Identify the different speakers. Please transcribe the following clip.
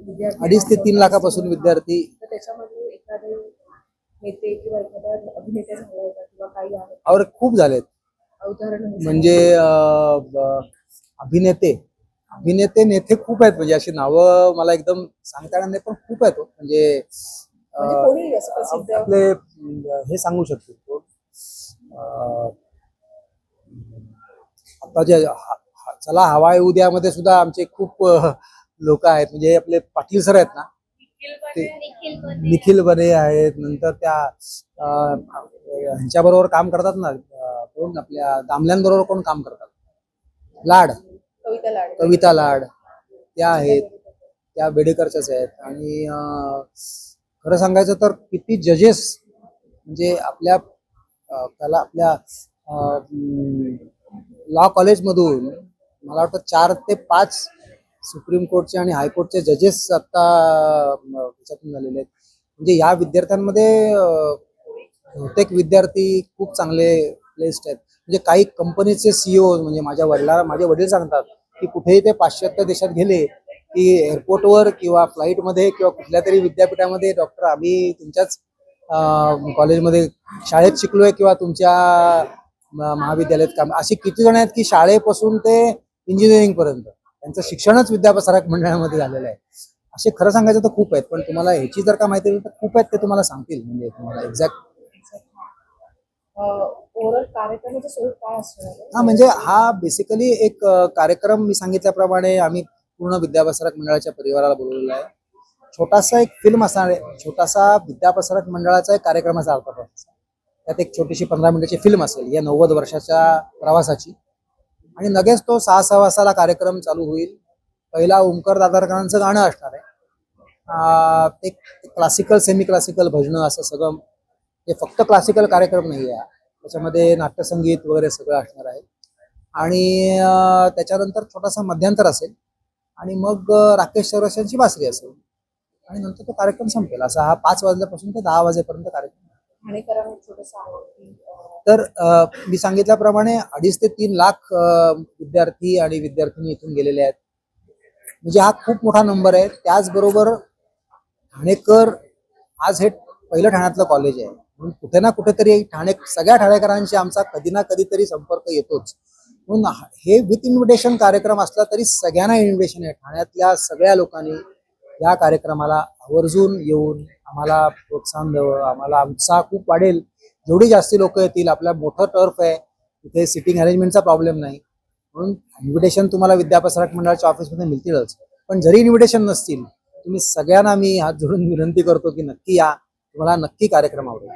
Speaker 1: अडीच ते तीन लाखापासून विद्यार्थी
Speaker 2: तर त्याच्यामध्ये एखादे नेते किंवा एखादा अभिनेते झाले का किंवा काही आहेत
Speaker 1: और खूप झालेत.
Speaker 2: उदाहरण
Speaker 1: म्हणजे अं, ब- अभिनेते. अभिनेते नेते खूप आहेत. म्हणजे अशी नावं मला एकदम सांगता येणार नाही पण खूप आहेत हो. म्हणजे
Speaker 2: म्हणजे
Speaker 1: अं,
Speaker 2: कोणी असं प्रसिद्ध?
Speaker 1: आपले अं, हे सांगू शकतो? अं, आता जे हा- हा- चला हवा येऊ द्यामध्ये सुद्धा आमचे खूप लोक आहेत. म्हणजे आपले पाटील सर आहेत ना ते निखिल बने आहेत. नंतर त्या अं, ह्यांच्याबरोबर काम करतात ना कोण? आपल्या दामल्यांबरोबर कोण काम करतात? लाड.
Speaker 2: कविता लाड.
Speaker 1: कविता लाड. त्या आहेत. त्या बेडेकरच्याच आहेत. आणि खरं सांगायचं तर किती जजेस म्हणजे आपल्या त्याला आपल्या लॉ कॉलेजमधून मला वाटतं चार ते पाच सुप्रीम कोर्टचे आणि हायकोर्टचे जजेस आता त्याच्यातून झालेले आहेत. म्हणजे या विद्यार्थ्यांमध्ये बहुतेक विद्यार्थी खूप चांगले प्लेस्ड आहेत. म्हणजे काही कंपनीचे सीईओ म्हणजे माझ्या वडिला माझे वडील सांगतात की कुठेही ते पाश्चात्य देशात गेले की एअरपोर्टवर किंवा फ्लाईटमध्ये किंवा कुठल्या तरी विद्यापीठामध्ये डॉक्टर आम्ही तुमच्याच कॉलेजमध्ये शाळेत शिकलोय किंवा तुमच्या महाविद्यालयात काम अशी किती जण आहेत की शाळेपासून ते इंजिनिअरिंग पर्यंत. त्यांचं शिक्षणच विद्यापसारक मंडळामध्ये झालेलं आहे असे खरं सांगायचं तर खूप आहेत पण तुम्हाला ह्याची जर का माहिती असेल तर खूप आहेत ते तुम्हाला सांगतील म्हणजे तुम्हाला एक्झॅक्ट? हा म्हणजे हा बेसिकली एक कार्यक्रम मी सांगितल्याप्रमाणे आम्ही पूर्ण विद्यापसारक मंडळाच्या परिवाराला बोलवलेला आहे छोटासा एक फिल्म असणार आहे छोटासा विद्यापसारक मंडळाचा एक कार्यक्रमाचा अर्थ पण असेल. त्यात एक छोटीशी पंधरा मिनिटाची फिल्म असेल या नव्वद वर्षाच्या प्रवासाची आणि लगेच तो सहा सहा वाजताला कार्यक्रम चालू होईल. पहिला ओंकार दादरकरांचं गाणं असणार आहे. ते क्लासिकल सेमी क्लासिकल भजनं असं सगळं. हे फक्त क्लासिकल कार्यक्रम नाही आहे. त्याच्यामध्ये नाट्यसंगीत वगैरे सगळं असणार आहे. आणि त्याच्यानंतर छोटासा मध्यांतर असेल. आणि मग राकेश चौरसियांची बासरी असेल. आणि नंतर तो कार्यक्रम संपेल. असा हा पाच वाजल्यापासून ते दहा वाजेपर्यंत कार्यक्रम तर मी सांगितल्याप्रमाणे अडीच ते तीन लाख विद्यार्थी आणि विद्यार्थिनी इथून गेलेले आहेत. म्हणजे हा खूप मोठा नंबर आहे. त्याचबरोबर ठाणेकर आज हे पहिलं ठाण्यातलं कॉलेज आहे. म्हणून कुठे ना कुठेतरी ठाणे सगळ्या ठाणेकरांशी आमचा कधी ना कधीतरी संपर्क येतोच. म्हणून हे विथ इन्व्हिटेशन कार्यक्रम असला तरी सगळ्यांना इन्व्हिटेशन आहे. ठाण्यातल्या सगळ्या लोकांनी या कार्यक्रमाला आवर्जून येऊन आम्हाला प्रोत्साहन द्यावं आम्हाला उत्साह खूप वाढेल. जेवढी जास्ती लोक येतील आपल्या मोठं टर्फ आहे तिथे सिटिंग अरेंजमेंटचा प्रॉब्लेम नाही. म्हणून इन्व्हिटेशन तुम्हाला विद्यापसारक मंडळाच्या ऑफिसमध्ये मिळतीलच. पण जरी इन्व्हिटेशन नसतील तुम्ही सगळ्यांना मी हात जोडून विनंती करतो की नक्की या. तुम्हाला नक्की कार्यक्रम आवडेल.